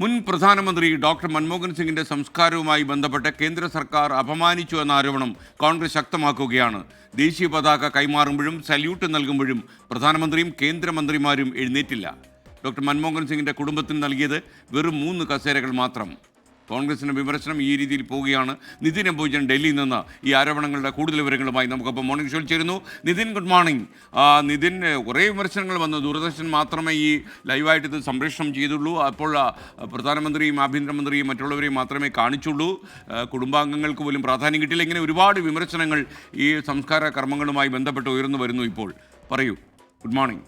മുൻ പ്രധാനമന്ത്രി ഡോക്ടർ മൻമോഹൻ സിംഗിന്റെ സംസ്കാരവുമായി ബന്ധപ്പെട്ട് കേന്ദ്ര സർക്കാർ അപമാനിച്ചു എന്ന ആരോപണം കോൺഗ്രസ് ശക്തമാക്കുകയാണ്. ദേശീയ പതാക കൈമാറുമ്പോഴും സല്യൂട്ട് നൽകുമ്പോഴും പ്രധാനമന്ത്രിയും കേന്ദ്രമന്ത്രിമാരും എഴുന്നേറ്റില്ല. ഡോക്ടർ മൻമോഹൻ സിംഗിന്റെ കുടുംബത്തിന് നൽകിയത് വെറും മൂന്ന് കസേരകൾ മാത്രം. കോൺഗ്രസിന്റെ വിമർശനം ഈ രീതിയിൽ പോവുകയാണ്. നിതിൻ അംബൂജൻ ഡൽഹിയിൽ നിന്ന് ഈ ആരോപണങ്ങളുടെ കൂടുതൽ വിവരങ്ങളുമായി നമുക്കപ്പോൾ മോർണിംഗ് ഷോയിൽ ചേരുന്നു. നിതിൻ ഗുഡ് മോർണിംഗ് നിതിൻ കുറേ വിമർശനങ്ങൾ വന്നു. ദൂരദർശൻ മാത്രമേ ഈ ലൈവായിട്ട് ഇത് സംപ്രേഷണം ചെയ്തുള്ളൂ. അപ്പോൾ പ്രധാനമന്ത്രിയും ആഭ്യന്തരമന്ത്രിയും മറ്റുള്ളവരെയും മാത്രമേ കാണിച്ചുള്ളൂ. കുടുംബാംഗങ്ങൾക്ക് പോലും പ്രാധാന്യം കിട്ടില്ല ഇങ്ങനെ ഒരുപാട് വിമർശനങ്ങൾ ഈ സംസ്കാര കർമ്മങ്ങളുമായി ബന്ധപ്പെട്ട് ഉയർന്നു വരുന്നു ഇപ്പോൾ. പറയൂ. Good morning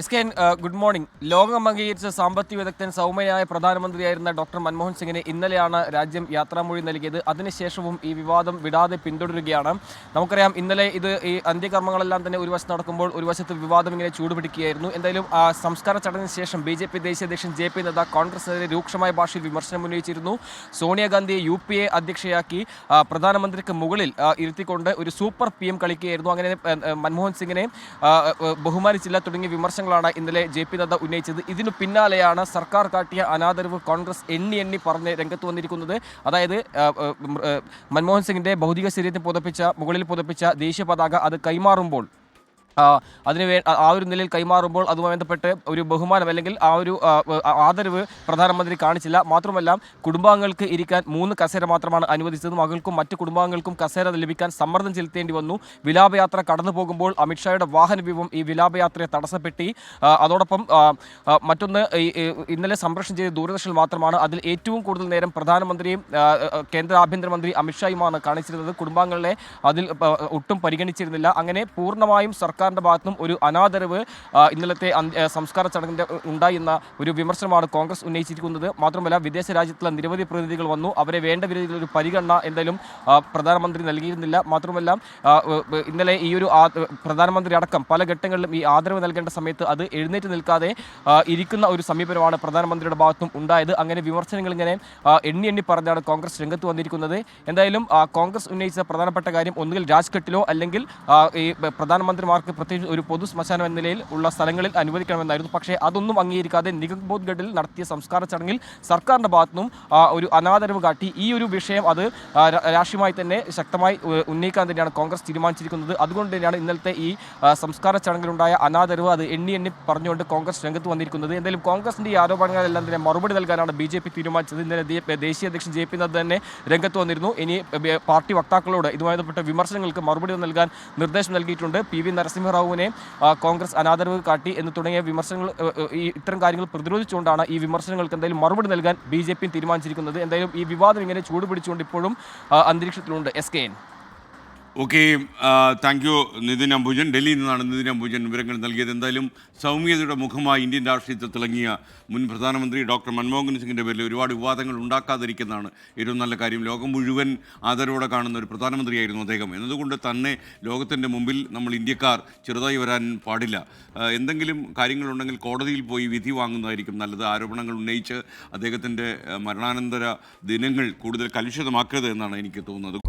S K good morning. ലോകം അംഗീകരിച്ച സാമ്പത്തിക വിദഗ്ധൻ സൗമ്യനായ പ്രധാനമന്ത്രിയായിരുന്ന ഡോക്ടർ മൻമോഹൻ സിംഗിന് ഇന്നലെയാണ് രാജ്യം യാത്രാമൊഴി നൽകിയത്. അതിനുശേഷവും ഈ വിവാദം വിടാതെ പിന്തുടരുകയാണ്. നമുക്കറിയാം ഇന്നലെ ഇത് ഈ അന്ത്യകർമ്മങ്ങളെല്ലാം തന്നെ ഒരു വശത്ത് നടക്കുമ്പോൾ ഒരു വശത്ത് വിവാദം ഇങ്ങനെ ചൂടുപിടിക്കുകയായിരുന്നു. എന്തായാലും ആ സംസ്കാര ചടങ്ങിന് ശേഷം ബി ജെ പി ദേശീയ അധ്യക്ഷൻ ജെ പി നദ്ദ കോൺഗ്രസിനെതിരെ രൂക്ഷമായ ഭാഷയിൽ വിമർശനം ഉന്നയിച്ചിരുന്നു. സോണിയാഗാന്ധിയെ യു പി എ അധ്യക്ഷയാക്കി പ്രധാനമന്ത്രിക്ക് മുകളിൽ ഇരുത്തിക്കൊണ്ട് ഒരു സൂപ്പർ പി എം കളിക്കുകയായിരുന്നു. അങ്ങനെ മൻമോഹൻ സിംഗിനെ ബഹുമാനിച്ചില്ല തുടങ്ങിയ വിമർശനങ്ങളാണ് ഇന്നലെ ജെ പി നദ്ദ ഉന്നയിച്ചത്. ഇതിനു പിന്നാലെയാണ് സർക്കാർ കാട്ടിയ അനാദരവ് കോൺഗ്രസ് എണ്ണി എണ്ണി പറഞ്ഞ് രംഗത്ത് വന്നിരിക്കുന്നത്. അതായത് മൻമോഹൻ സിംഗിന്റെ ഭൗതിക ശരീരത്തിൽ പുതപ്പിച്ച മുകളിൽ പുതപ്പിച്ച ദേശീയ പതാക അത് കൈമാറുമ്പോൾ അതിന് ആ- ഒരു നിലയിൽ കൈമാറുമ്പോൾ അതുമായി ബന്ധപ്പെട്ട് ഒരു ബഹുമാനം അല്ലെങ്കിൽ ആ ഒരു ആദരവ് പ്രധാനമന്ത്രി കാണിച്ചില്ല. മാത്രമല്ല കുടുംബാംഗങ്ങൾക്ക് ഇരിക്കാൻ മൂന്ന് കസേര മാത്രമാണ് അനുവദിച്ചത്. മകൾക്കും മറ്റ് കുടുംബാംഗങ്ങൾക്കും കസേര ലഭിക്കാൻ സമ്മർദ്ദം ചെലുത്തേണ്ടി വന്നു. വിലാപയാത്ര കടന്നു പോകുമ്പോൾ അമിത്ഷായുടെ വാഹന വ്യൂഹം ഈ വിലാപയാത്രയെ തടസ്സപ്പെട്ടി. അതോടൊപ്പം മറ്റൊന്ന് ഇന്നലെ സംപ്രേഷണം ചെയ്ത ദൂരദർശനിൽ മാത്രമാണ് അതിൽ ഏറ്റവും കൂടുതൽ നേരം പ്രധാനമന്ത്രിയും കേന്ദ്ര ആഭ്യന്തരമന്ത്രി അമിത്ഷായുമാണ് കാണിച്ചിരുന്നത്. കുടുംബാംഗങ്ങളെ അതിൽ ഒട്ടും പരിഗണിച്ചിരുന്നില്ല. അങ്ങനെ പൂർണമായും സർക്കാരിന്റെ ഭാഗത്തും ഒരു അനാദരവ് ഇന്നലത്തെ സംസ്കാര ചടങ്ങിന്റെ ഉണ്ടായി എന്ന ഒരു വിമർശനമാണ് കോൺഗ്രസ് ഉന്നയിച്ചിരിക്കുന്നത്. മാത്രമല്ല വിദേശ രാജ്യത്തുള്ള നിരവധി പ്രതിനിധികൾ വന്നു. അവരെ വേണ്ട രീതിയിൽ ഒരു പരിഗണന എന്തായാലും പ്രധാനമന്ത്രി നൽകിയിരുന്നില്ല. മാത്രമല്ല ഇന്നലെ ഈ ഒരു പ്രധാനമന്ത്രി അടക്കം പല ഘട്ടങ്ങളിലും ഈ ആദരവ് നൽകേണ്ട സമയത്ത് അത് എഴുന്നേറ്റ് നിൽക്കാതെ ഇരിക്കുന്ന ഒരു സമീപനമാണ് പ്രധാനമന്ത്രിയുടെ ഭാഗത്തും ഉണ്ടായത്. അങ്ങനെ വിമർശനങ്ങൾ ഇങ്ങനെ എണ്ണി എണ്ണി പറഞ്ഞാണ് കോൺഗ്രസ് രംഗത്ത് വന്നിരിക്കുന്നത്. എന്തായാലും കോൺഗ്രസ് ഉന്നയിച്ച പ്രധാനപ്പെട്ട കാര്യം ഒന്നുകിൽ രാജ്ഘട്ടിലോ അല്ലെങ്കിൽ ഈ പ്രധാനമന്ത്രിമാർക്ക് പ്രത്യേകിച്ച് ഒരു പൊതു ശ്മശാനം എന്ന നിലയിൽ ഉള്ള സ്ഥലങ്ങളിൽ അനുവദിക്കണമെന്നായിരുന്നു. പക്ഷേ അതൊന്നും അംഗീകരിക്കാതെ നിഗംബോധ്ഗഡിൽ നടത്തിയ സംസ്കാര ചടങ്ങിൽ സർക്കാരിന്റെ ഭാഗത്തുനിന്നും നിന്നും ഒരു അനാദരവ് കാട്ടി ഈ ഒരു വിഷയം അത് രാഷ്ട്രീയമായി തന്നെ ശക്തമായി ഉന്നയിക്കാൻ തന്നെയാണ് കോൺഗ്രസ് തീരുമാനിച്ചിരിക്കുന്നത്. അതുകൊണ്ട് തന്നെയാണ് ഇന്നലത്തെ ഈ സംസ്കാര ചടങ്ങിലുണ്ടായ അനാദരവ് അത് എണ്ണി എണ്ണി പറഞ്ഞുകൊണ്ട് കോൺഗ്രസ് രംഗത്ത് വന്നിരിക്കുന്നത്. എന്തായാലും കോൺഗ്രസിന്റെ ഈ ആരോപണങ്ങളെല്ലാം തന്നെ മറുപടി നൽകാനാണ് ബി ജെ പി തീരുമാനിച്ചത്. ഇന്നലെ ദേശീയ അധ്യക്ഷൻ ജെ പി നദ്ദ തന്നെ രംഗത്ത് വന്നിരുന്നു. ഇനി പാർട്ടി വക്താക്കളോട് ഇതുമായി ബന്ധപ്പെട്ട വിമർശനങ്ങൾക്ക് മറുപടി നൽകാൻ നിർദ്ദേശം നൽകിയിട്ടുണ്ട്. പി വി നരസിംഹറാവുവിനെ ആ, കോൺഗ്രസ് അനാദരവ് കാട്ടി എന്ന് തുടങ്ങിയ വിമർശനങ്ങൾ ഇത്തരം കാര്യങ്ങൾ പ്രതിരോധിച്ചുകൊണ്ടാണ് ഈ വിമർശനങ്ങൾക്ക് എന്തായാലും മറുപടി നൽകാൻ ബി ജെ പി തീരുമാനിച്ചിരിക്കുന്നത്. എന്തായാലും ഈ വിവാദം ഇങ്ങനെ ചൂടുപിടിച്ചുകൊണ്ട് ഇപ്പോഴും അന്തരീക്ഷത്തിലുണ്ട്. S K N. Okay thank you Nitin Ambujan. ഡൽഹിയിൽ നിന്നാണ് നിതിൻ അംബുജൻ വിവരങ്ങൾ നൽകിയത്. എന്തായാലും സൗമ്യതയുടെ മുഖമായി ഇന്ത്യൻ രാഷ്ട്രീയത്തിൽ തിളങ്ങിയ മുൻ പ്രധാനമന്ത്രി ഡോക്ടർ മൻമോഹൻ സിംഗിന്റെ പേരിൽ ഒരുപാട് വിവാദങ്ങൾ ഉണ്ടാക്കാതിരിക്കുന്നതാണ് ഏറ്റവും നല്ല കാര്യം. ലോകം മുഴുവൻ ആദരവോടെ കാണുന്ന ഒരു പ്രധാനമന്ത്രിയായിരുന്നു അദ്ദേഹം. എന്നതുകൊണ്ട് തന്നെ ലോകത്തിന്റെ മുമ്പിൽ നമ്മൾ ഇന്ത്യക്കാർ ചെറുതായി വരാൻ പാടില്ല. എന്തെങ്കിലും കാര്യങ്ങളുണ്ടെങ്കിൽ കോടതിയിൽ പോയി വിധി വാങ്ങുന്നതായിരിക്കും നല്ലത്. ആരോപണങ്ങൾ ഉന്നയിച്ച് അദ്ദേഹത്തിന്റെ മരണാനന്തര ദിനങ്ങൾ കൂടുതൽ കലുഷിതമാക്കരുത് എന്നാണ് എനിക്ക് തോന്നുന്നത്.